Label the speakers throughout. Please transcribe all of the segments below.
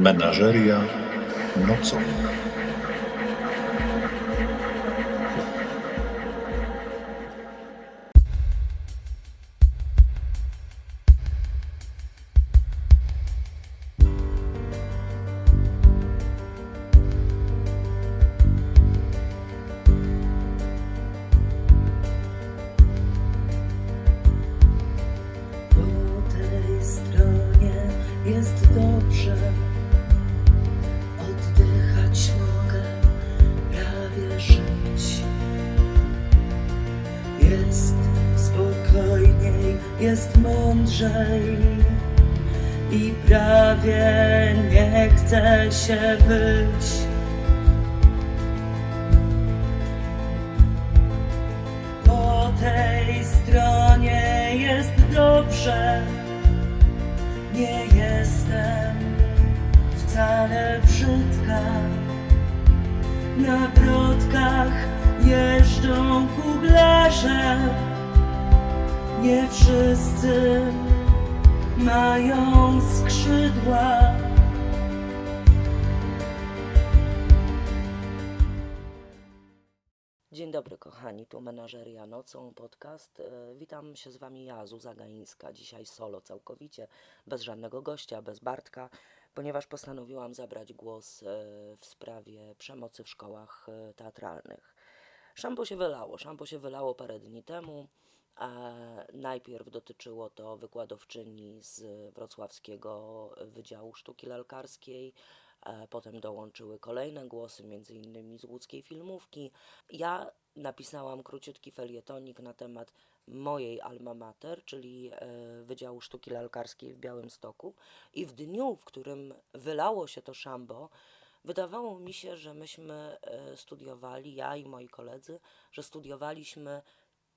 Speaker 1: Menażeria nocą.
Speaker 2: I prawie nie chce się być. Po tej stronie jest dobrze. Nie jestem wcale brzydka. Na brodkach jeżdżą kuglarze. Nie wszyscy mają skrzydła.
Speaker 3: Dzień dobry kochani, tu Menażeria Nocą, podcast. E, Witam się z Wami ja, Zuza Gaińska. Dzisiaj solo całkowicie, bez żadnego gościa, bez Bartka, ponieważ postanowiłam zabrać głos e, w sprawie przemocy w szkołach e, teatralnych. Szambo się wylało, szambo się wylało parę dni temu. A najpierw dotyczyło to wykładowczyni z Wrocławskiego Wydziału Sztuki Lalkarskiej, potem dołączyły kolejne głosy, między innymi z łódzkiej filmówki. Ja napisałam króciutki felietonik na temat mojej alma mater, czyli e, Wydziału Sztuki Lalkarskiej w Białymstoku i w dniu, w którym wylało się to szambo, wydawało mi się, że myśmy e, studiowali, ja i moi koledzy, że studiowaliśmy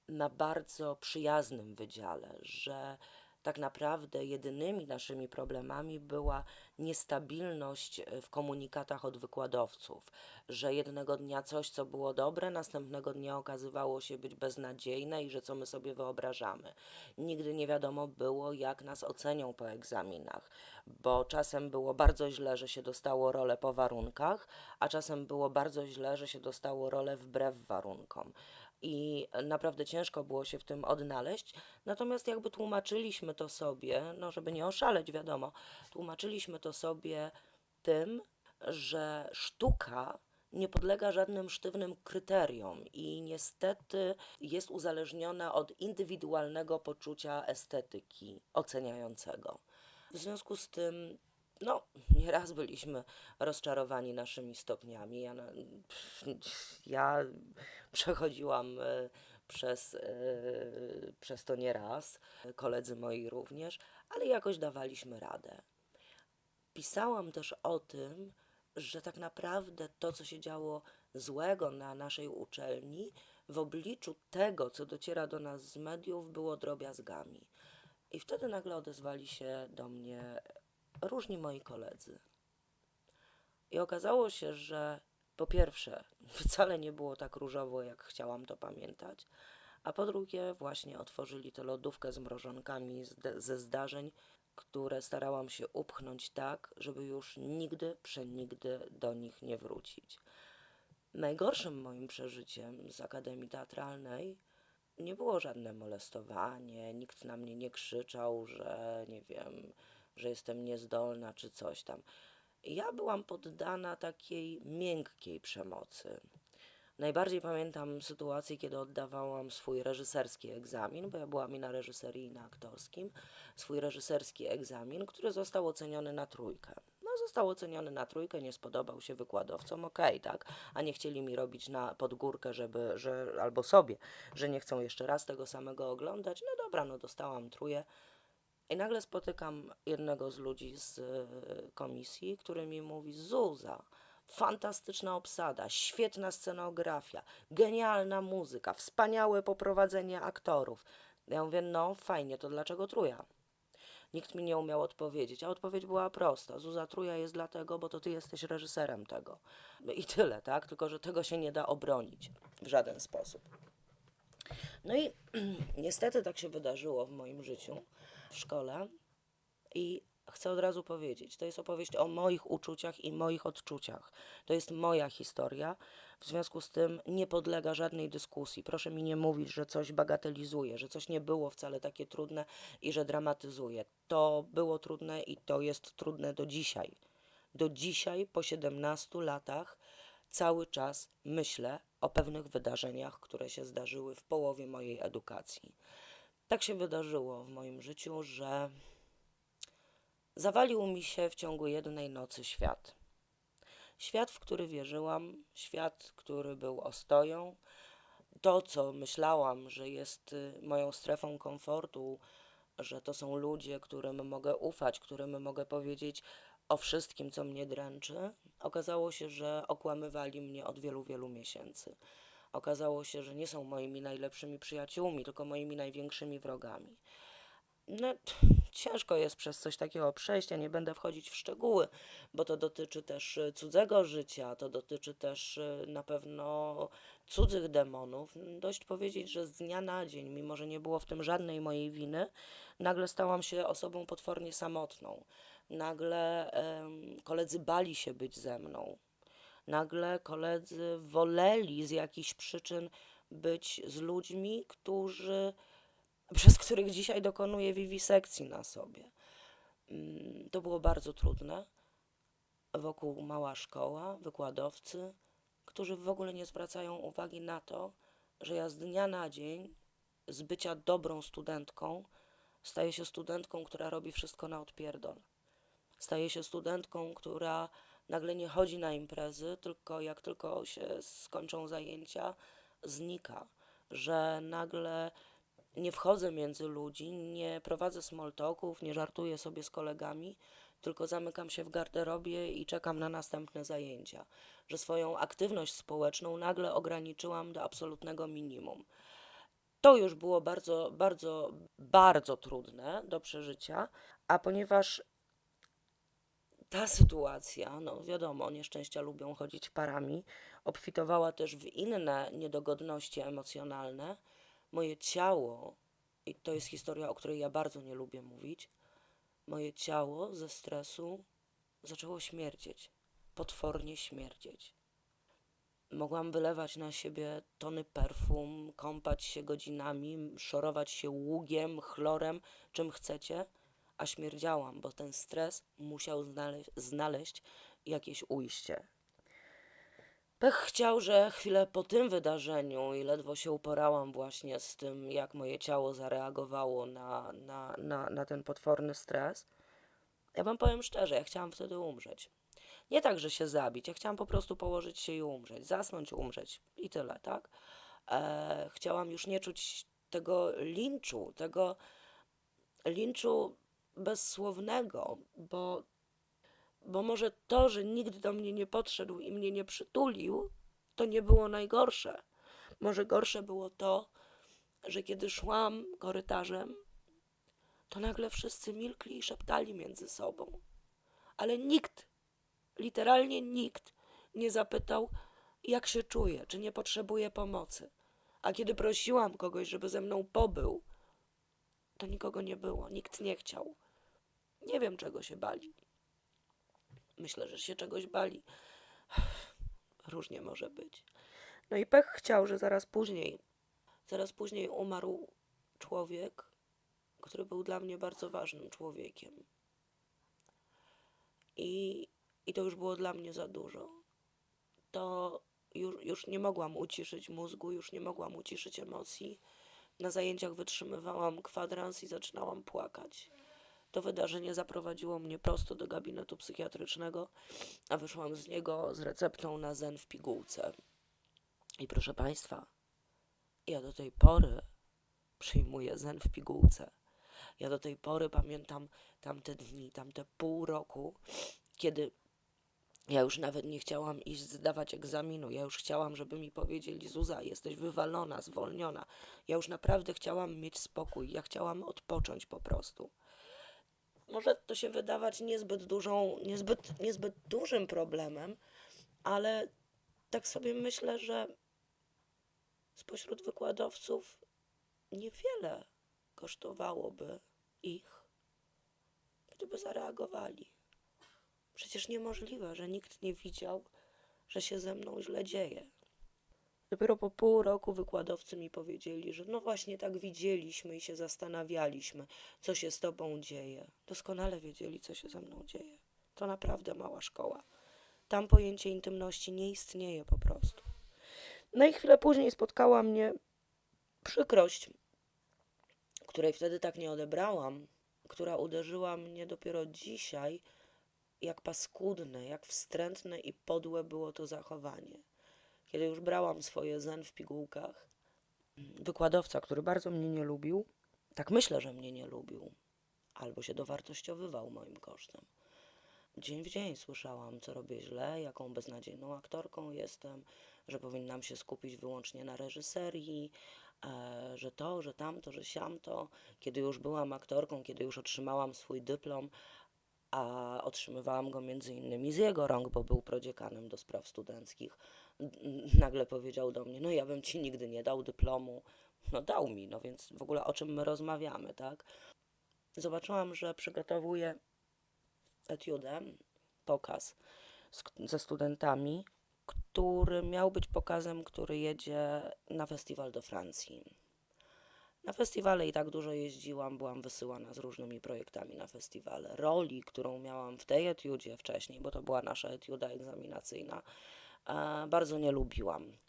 Speaker 3: na bardzo przyjaznym wydziale, że tak naprawdę jedynymi naszymi problemami była niestabilność e, w komunikatach od wykładowców, że jednego dnia coś, co było dobre, następnego dnia okazywało się być beznadziejne i że co my sobie wyobrażamy. Nigdy nie wiadomo było, jak nas ocenią po egzaminach, bo czasem było bardzo źle, że się dostało rolę po warunkach, a czasem było bardzo źle, że się dostało rolę wbrew warunkom i naprawdę ciężko było się w tym odnaleźć. Natomiast jakby tłumaczyliśmy to sobie, no żeby nie oszaleć, wiadomo, tłumaczyliśmy to sobie tym, że sztuka nie podlega żadnym sztywnym kryteriom i niestety jest uzależniona od indywidualnego poczucia estetyki oceniającego. W związku z tym no, nieraz byliśmy rozczarowani naszymi stopniami. Ja, na, ja przechodziłam e, przez, e, przez to nieraz, koledzy moi również, ale jakoś dawaliśmy radę. Pisałam też o tym, że tak naprawdę to, co się działo złego na naszej uczelni, w obliczu tego, co dociera do nas z mediów, było drobiazgami. I wtedy nagle odezwali się do mnie różni moi koledzy. I okazało się, że po pierwsze, wcale nie było tak różowo, jak chciałam to pamiętać, a po drugie, właśnie otworzyli tę lodówkę z mrożonkami ze zdarzeń, które starałam się upchnąć tak, żeby już nigdy, przenigdy do nich nie wrócić. Najgorszym moim przeżyciem z Akademii Teatralnej nie było żadne molestowanie, nikt na mnie nie krzyczał, że nie wiem, że jestem niezdolna czy coś tam. Ja byłam poddana takiej miękkiej przemocy. Najbardziej pamiętam sytuację, kiedy oddawałam swój reżyserski egzamin, bo ja byłam i na reżyserii, i na aktorskim. Swój reżyserski egzamin, który został oceniony na trójkę. No, został oceniony na trójkę, nie spodobał się wykładowcom, okej, tak, a nie chcieli mi robić na podgórkę, żeby, że, albo sobie, że nie chcą jeszcze raz tego samego oglądać. No dobra, no dostałam tróję. I nagle spotykam jednego z ludzi z e, komisji, który mi mówi: Zuza, fantastyczna obsada, świetna scenografia, genialna muzyka, wspaniałe poprowadzenie aktorów. Ja mówię: No, fajnie, to dlaczego truja? Nikt mi nie umiał odpowiedzieć, a odpowiedź była prosta. Zuza Truja jest dlatego, bo to ty jesteś reżyserem tego. I tyle, tak? Tylko, że tego się nie da obronić w żaden sposób. No i niestety tak się wydarzyło w moim życiu w szkole i chcę od razu powiedzieć, to jest opowieść o moich uczuciach i moich odczuciach. To jest moja historia, w związku z tym nie podlega żadnej dyskusji. Proszę mi nie mówić, że coś bagatelizuje, że coś nie było wcale takie trudne i że dramatyzuje. To było trudne i to jest trudne do dzisiaj. Do dzisiaj, po 17 latach, cały czas myślę o pewnych wydarzeniach, które się zdarzyły w połowie mojej edukacji. Tak się wydarzyło w moim życiu, że zawalił mi się w ciągu jednej nocy świat. Świat, w który wierzyłam, świat, który był ostoją. To, co myślałam, że jest y, moją strefą komfortu, że to są ludzie, którym mogę ufać, którym mogę powiedzieć o wszystkim, co mnie dręczy, okazało się, że okłamywali mnie od wielu, wielu miesięcy. Okazało się, że nie są moimi najlepszymi przyjaciółmi, tylko moimi największymi wrogami. No, ciężko jest przez coś takiego przejść, ja nie będę wchodzić w szczegóły, bo to dotyczy też y, cudzego życia, to dotyczy też y, na pewno cudzych demonów. Dość powiedzieć, że z dnia na dzień, mimo że nie było w tym żadnej mojej winy, nagle stałam się osobą potwornie samotną. Nagle em, koledzy bali się być ze mną. Nagle koledzy woleli z jakichś przyczyn być z ludźmi, którzy przez których dzisiaj dokonuję wiwisekcji na sobie. Mm, To było bardzo trudne. Wokół mała szkoła, wykładowcy, którzy w ogóle nie zwracają uwagi na to, że ja z dnia na dzień z bycia dobrą studentką staję się studentką, która robi wszystko na odpierdol. Staję się studentką, która nagle nie chodzi na imprezy, tylko jak tylko się skończą zajęcia, znika. Że nagle nie wchodzę między ludzi, nie prowadzę small talków, nie żartuję sobie z kolegami, tylko zamykam się w garderobie i czekam na następne zajęcia. Że swoją aktywność społeczną nagle ograniczyłam do absolutnego minimum. To już było bardzo, bardzo, bardzo trudne do przeżycia, a ponieważ ta sytuacja, no wiadomo, nieszczęścia lubią chodzić parami, obfitowała też w inne niedogodności emocjonalne, moje ciało, i to jest historia, o której ja bardzo nie lubię mówić, moje ciało ze stresu zaczęło śmierdzieć, potwornie śmierdzieć. Mogłam wylewać na siebie tony perfum, kąpać się godzinami, szorować się ługiem, chlorem, czym chcecie, a śmierdziałam, bo ten stres musiał znaleźć, znaleźć jakieś ujście. Pech chciał, że chwilę po tym wydarzeniu i ledwo się uporałam właśnie z tym, jak moje ciało zareagowało na, na, na, na ten potworny stres. Ja wam powiem szczerze, ja chciałam wtedy umrzeć. Nie tak, że się zabić, ja chciałam po prostu położyć się i umrzeć, zasnąć, umrzeć i tyle, tak? E, chciałam już nie czuć tego linczu, tego linczu bezsłownego, bo bo może to, że nikt do mnie nie podszedł i mnie nie przytulił, to nie było najgorsze. Może gorsze było to, że kiedy szłam korytarzem, to nagle wszyscy milkli i szeptali między sobą. Ale nikt, literalnie nikt, nie zapytał, jak się czuję, czy nie potrzebuję pomocy. A kiedy prosiłam kogoś, żeby ze mną pobył, to nikogo nie było, nikt nie chciał. Nie wiem, czego się bali. Myślę, że się czegoś bali. Różnie może być. No i pech chciał, że zaraz później, zaraz później umarł człowiek, który był dla mnie bardzo ważnym człowiekiem. I, i to już było dla mnie za dużo. To już, już nie mogłam uciszyć mózgu, już nie mogłam uciszyć emocji. Na zajęciach wytrzymywałam kwadrans i zaczynałam płakać. To wydarzenie zaprowadziło mnie prosto do gabinetu psychiatrycznego, a wyszłam z niego z receptą na zen w pigułce. I proszę Państwa, ja do tej pory przyjmuję zen w pigułce. Ja do tej pory pamiętam tamte dni, tamte pół roku, kiedy ja już nawet nie chciałam iść zdawać egzaminu. Ja już chciałam, żeby mi powiedzieli: Zuza, jesteś wywalona, zwolniona. Ja już naprawdę chciałam mieć spokój. Ja chciałam odpocząć po prostu może to się wydawać niezbyt dużą, niezbyt, niezbyt dużym problemem, ale tak sobie myślę, że spośród wykładowców niewiele kosztowałoby ich gdyby zareagowali. Przecież niemożliwe, że nikt nie widział, że się ze mną źle dzieje. Dopiero po pół roku wykładowcy mi powiedzieli, że no właśnie tak widzieliśmy i się zastanawialiśmy, co się z tobą dzieje. Doskonale wiedzieli, co się ze mną dzieje. To naprawdę mała szkoła. Tam pojęcie intymności nie istnieje po prostu. No i chwilę później spotkała mnie przykrość, której wtedy tak nie odebrałam, która uderzyła mnie dopiero dzisiaj, jak paskudne, jak wstrętne i podłe było to zachowanie. Kiedy już brałam swoje zen w pigułkach, wykładowca, który bardzo mnie nie lubił, tak myślę, że mnie nie lubił, albo się dowartościowywał moim kosztem. Dzień w dzień słyszałam, co robię źle, jaką beznadziejną aktorką jestem, że powinnam się skupić wyłącznie na reżyserii, e, że to, że tamto, że siamto. Kiedy już byłam aktorką, kiedy już otrzymałam swój dyplom, a otrzymywałam go między innymi z jego rąk, bo był prodziekanem do spraw studenckich, nagle powiedział do mnie, no ja bym ci nigdy nie dał dyplomu. No dał mi, no więc w ogóle o czym my rozmawiamy, tak? Zobaczyłam, że przygotowuje etiudę, pokaz z, ze studentami, który miał być pokazem, który jedzie na festiwal do Francji. Na festiwale i tak dużo jeździłam, byłam wysyłana z różnymi projektami na festiwale. Roli, którą miałam w tej etiudzie wcześniej, bo to była nasza etiuda egzaminacyjna, bardzo nie lubiłam.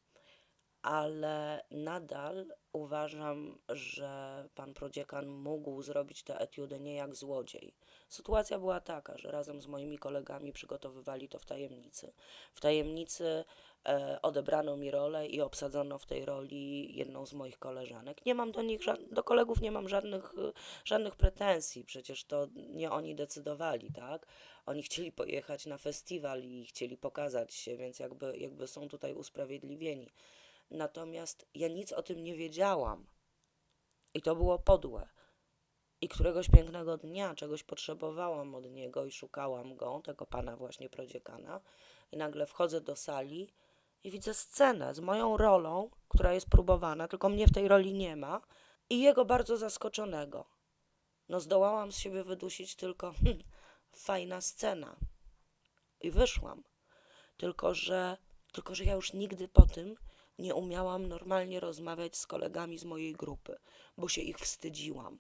Speaker 3: Ale nadal uważam, że pan prodziekan mógł zrobić tę etiudę nie jak złodziej. Sytuacja była taka, że razem z moimi kolegami przygotowywali to w tajemnicy. W tajemnicy e, odebrano mi rolę i obsadzono w tej roli jedną z moich koleżanek. Nie mam do nich, do kolegów nie mam żadnych, żadnych pretensji, przecież to nie oni decydowali, tak? Oni chcieli pojechać na festiwal i chcieli pokazać się, więc jakby, jakby są tutaj usprawiedliwieni. Natomiast ja nic o tym nie wiedziałam. I to było podłe. I któregoś pięknego dnia czegoś potrzebowałam od niego i szukałam go, tego pana właśnie prodziekana. I nagle wchodzę do sali i widzę scenę z moją rolą, która jest próbowana, tylko mnie w tej roli nie ma, i jego bardzo zaskoczonego. No zdołałam z siebie wydusić tylko hm, fajna scena. I wyszłam. Tylko że, tylko, że ja już nigdy po tym nie umiałam normalnie rozmawiać z kolegami z mojej grupy, bo się ich wstydziłam.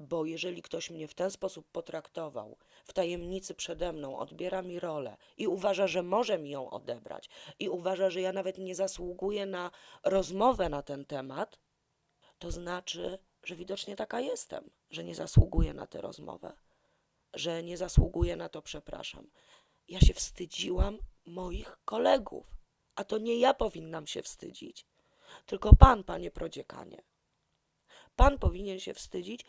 Speaker 3: Bo jeżeli ktoś mnie w ten sposób potraktował, w tajemnicy przede mną odbiera mi rolę i uważa, że może mi ją odebrać, i uważa, że ja nawet nie zasługuję na rozmowę na ten temat, to znaczy, że widocznie taka jestem, że nie zasługuję na tę rozmowę, że nie zasługuję na to, przepraszam. Ja się wstydziłam moich kolegów, a to nie ja powinnam się wstydzić, tylko pan, panie prodziekanie. Pan powinien się wstydzić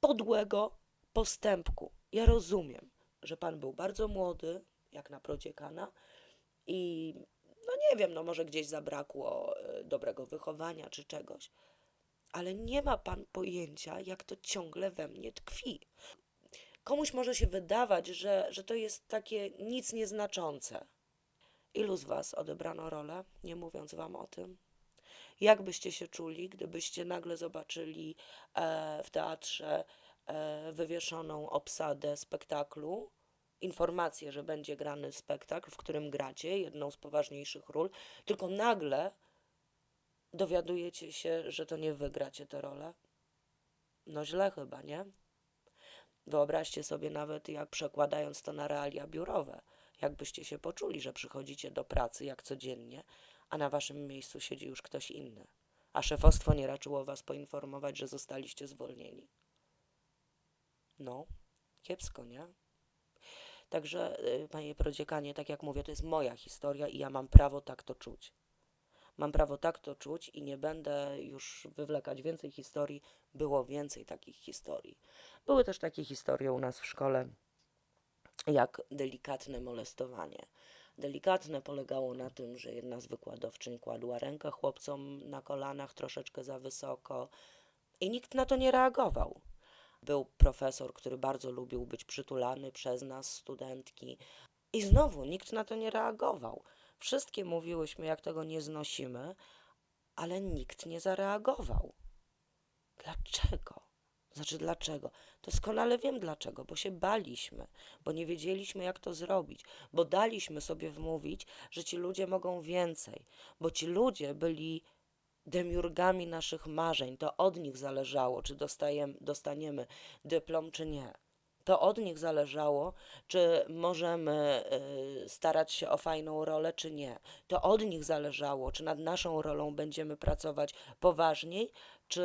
Speaker 3: podłego postępku. Ja rozumiem, że pan był bardzo młody, jak na prodziekana, i no nie wiem, no może gdzieś zabrakło e, dobrego wychowania czy czegoś, ale nie ma pan pojęcia, jak to ciągle we mnie tkwi. Komuś może się wydawać, że, że to jest takie nic nieznaczące. Ilu z was odebrano rolę, nie mówiąc wam o tym? Jak byście się czuli, gdybyście nagle zobaczyli e, w teatrze e, wywieszoną obsadę spektaklu, informację, że będzie grany spektakl, w którym gracie jedną z poważniejszych ról, tylko nagle dowiadujecie się, że to nie wy gracie tę rolę? No źle chyba, nie? Wyobraźcie sobie nawet, jak przekładając to na realia biurowe, jakbyście się poczuli, że przychodzicie do pracy jak codziennie, a na waszym miejscu siedzi już ktoś inny, a szefostwo nie raczyło was poinformować, że zostaliście zwolnieni. No, kiepsko, nie? Także, y, panie prodziekanie, tak jak mówię, to jest moja historia i ja mam prawo tak to czuć. Mam prawo tak to czuć i nie będę już wywlekać więcej historii. Było więcej takich historii. Były też takie historie u nas w szkole, jak delikatne molestowanie. Delikatne polegało na tym, że jedna z wykładowczyń kładła rękę chłopcom na kolanach troszeczkę za wysoko i nikt na to nie reagował. Był profesor, który bardzo lubił być przytulany przez nas, studentki, i znowu nikt na to nie reagował. Wszystkie mówiłyśmy, jak tego nie znosimy, ale nikt nie zareagował. Dlaczego? Znaczy dlaczego? Doskonale wiem dlaczego, bo się baliśmy, bo nie wiedzieliśmy jak to zrobić, bo daliśmy sobie wmówić, że ci ludzie mogą więcej, bo ci ludzie byli demiurgami naszych marzeń. To od nich zależało, czy dostajem, dostaniemy dyplom, czy nie. To od nich zależało, czy możemy y, starać się o fajną rolę, czy nie. To od nich zależało, czy nad naszą rolą będziemy pracować poważniej, czy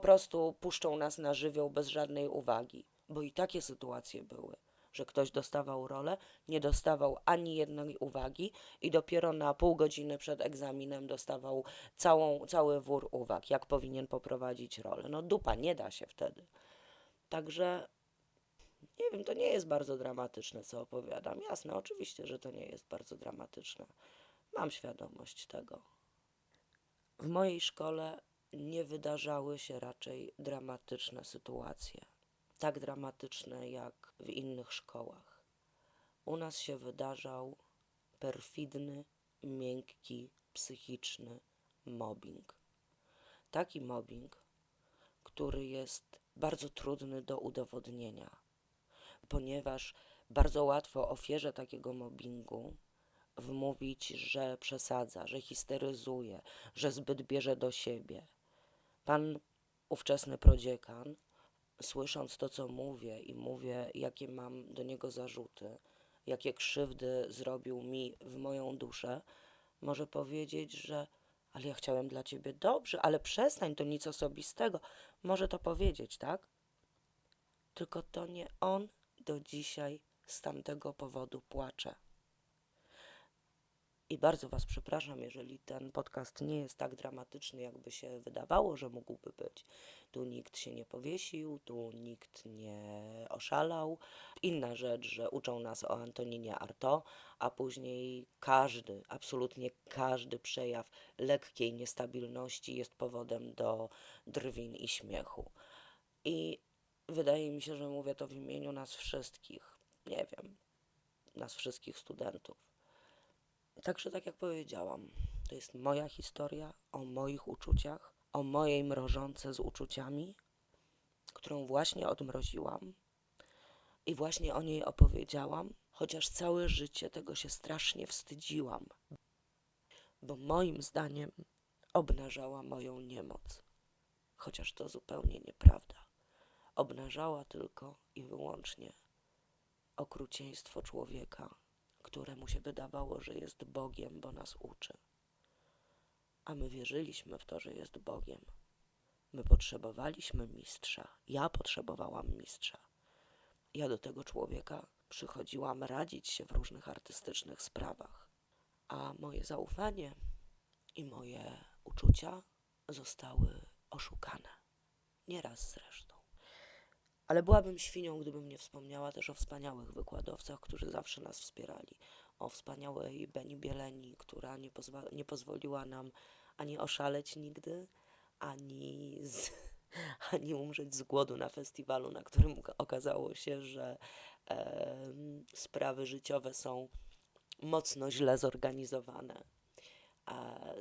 Speaker 3: prostu puszczą nas na żywioł bez żadnej uwagi. Bo i takie sytuacje były, że ktoś dostawał rolę, nie dostawał ani jednej uwagi i dopiero na pół godziny przed egzaminem dostawał całą, cały wór uwag, jak powinien poprowadzić rolę. No dupa, nie da się wtedy. Także nie wiem, to nie jest bardzo dramatyczne, co opowiadam. Jasne, oczywiście, że to nie jest bardzo dramatyczne. Mam świadomość tego. W mojej szkole nie wydarzały się raczej dramatyczne sytuacje. Tak dramatyczne jak w innych szkołach. U nas się wydarzał perfidny, miękki, psychiczny mobbing. Taki mobbing, który jest bardzo trudny do udowodnienia ponieważ bardzo łatwo ofierze takiego mobbingu wmówić, że przesadza, że histeryzuje, że zbyt bierze do siebie. Pan ówczesny prodziekan, słysząc to, co mówię i mówię, jakie mam do niego zarzuty, jakie krzywdy zrobił mi w moją duszę, może powiedzieć, że ale ja chciałem dla ciebie dobrze, ale przestań, to nic osobistego. Może to powiedzieć, tak? Tylko to nie on do dzisiaj z tamtego powodu płacze. I bardzo Was przepraszam, jeżeli ten podcast nie jest tak dramatyczny, jakby się wydawało, że mógłby być. Tu nikt się nie powiesił, tu nikt nie oszalał. Inna rzecz, że uczą nas o Antoninie Arto, a później każdy, absolutnie każdy przejaw lekkiej niestabilności jest powodem do drwin i śmiechu. I wydaje mi się, że mówię to w imieniu nas wszystkich. Nie wiem, nas wszystkich studentów. Także, tak jak powiedziałam, to jest moja historia o moich uczuciach, o mojej mrożące z uczuciami, którą właśnie odmroziłam i właśnie o niej opowiedziałam, chociaż całe życie tego się strasznie wstydziłam, bo moim zdaniem obnażała moją niemoc, chociaż to zupełnie nieprawda. Obnażała tylko i wyłącznie okrucieństwo człowieka, któremu się wydawało, że jest Bogiem, bo nas uczy. A my wierzyliśmy w to, że jest Bogiem. My potrzebowaliśmy mistrza. Ja potrzebowałam mistrza. Ja do tego człowieka przychodziłam radzić się w różnych artystycznych sprawach. A moje zaufanie i moje uczucia zostały oszukane. Nieraz zresztą. Ale byłabym świnią, gdybym nie wspomniała też o wspaniałych wykładowcach, którzy zawsze nas wspierali. O wspaniałej Beni Bieleni, która nie, pozwa- nie pozwoliła nam ani oszaleć nigdy, ani, z, ani umrzeć z głodu na festiwalu, na którym oka- okazało się, że em, sprawy życiowe są mocno źle zorganizowane.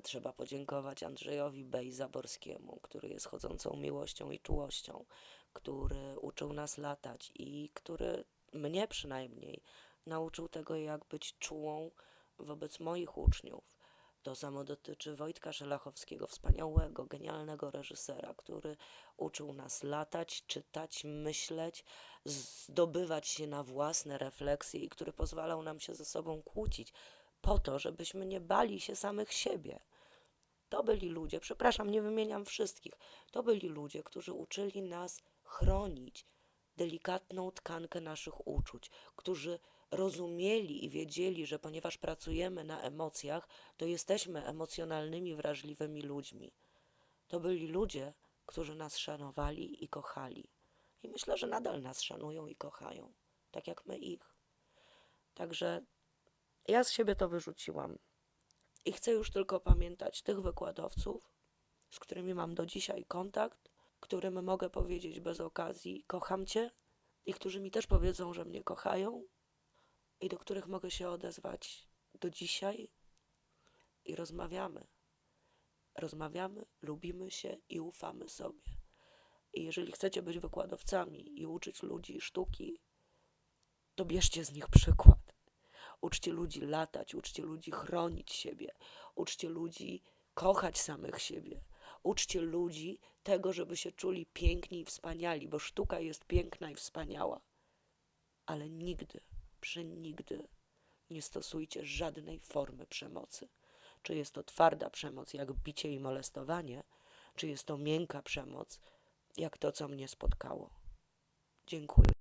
Speaker 3: Trzeba podziękować Andrzejowi Bej Zaborskiemu, który jest chodzącą miłością i czułością, który uczył nas latać i który mnie przynajmniej nauczył tego, jak być czułą wobec moich uczniów. To samo dotyczy Wojtka Szelachowskiego, wspaniałego, genialnego reżysera, który uczył nas latać, czytać, myśleć, zdobywać się na własne refleksje i który pozwalał nam się ze sobą kłócić, po to, żebyśmy nie bali się samych siebie. To byli ludzie, przepraszam, nie wymieniam wszystkich, to byli ludzie, którzy uczyli nas chronić delikatną tkankę naszych uczuć, którzy rozumieli i wiedzieli, że ponieważ pracujemy na emocjach, to jesteśmy emocjonalnymi, wrażliwymi ludźmi. To byli ludzie, którzy nas szanowali i kochali. I myślę, że nadal nas szanują i kochają, tak jak my ich. Także ja z siebie to wyrzuciłam. I chcę już tylko pamiętać tych wykładowców, z którymi mam do dzisiaj kontakt, którym mogę powiedzieć bez okazji kocham cię i którzy mi też powiedzą, że mnie kochają i do których mogę się odezwać do dzisiaj i rozmawiamy. Rozmawiamy, lubimy się i ufamy sobie.
Speaker 4: I jeżeli chcecie być wykładowcami i uczyć ludzi sztuki, to bierzcie z nich przykład. Uczcie ludzi latać, uczcie ludzi chronić siebie, uczcie ludzi kochać samych siebie, uczcie ludzi tego, żeby się czuli piękni i wspaniali, bo sztuka jest piękna i wspaniała. Ale nigdy, przenigdy nie stosujcie żadnej formy przemocy. Czy jest to twarda przemoc, jak bicie i molestowanie, czy jest to miękka przemoc, jak to, co mnie spotkało. Dziękuję.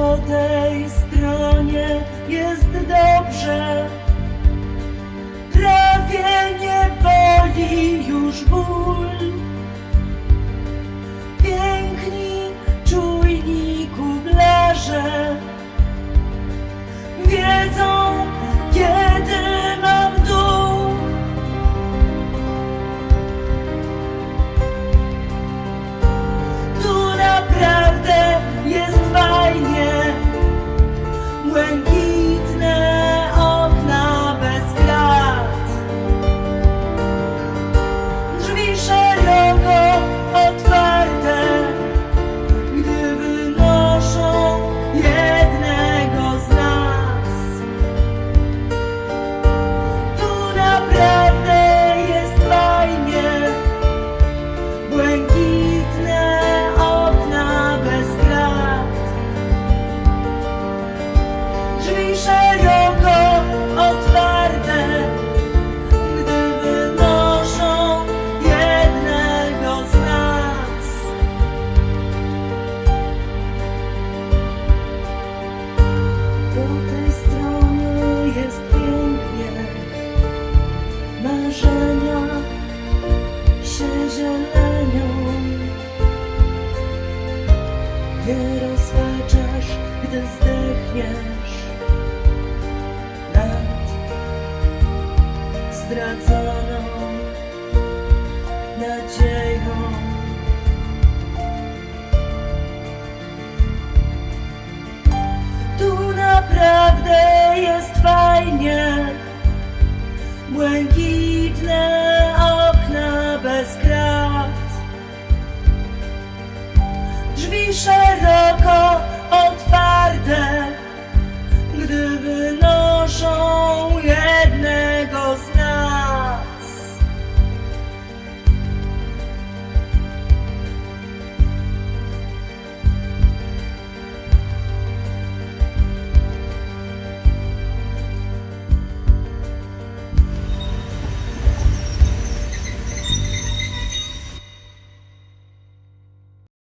Speaker 3: Po tej stronie jest dobrze. Prawie nie boli już ból. Piękni, czujni kuglarze tu naprawdę jest fajnie. Błękitne okna bez krat, drzwi szeroko otwarte, gdy wynoszą.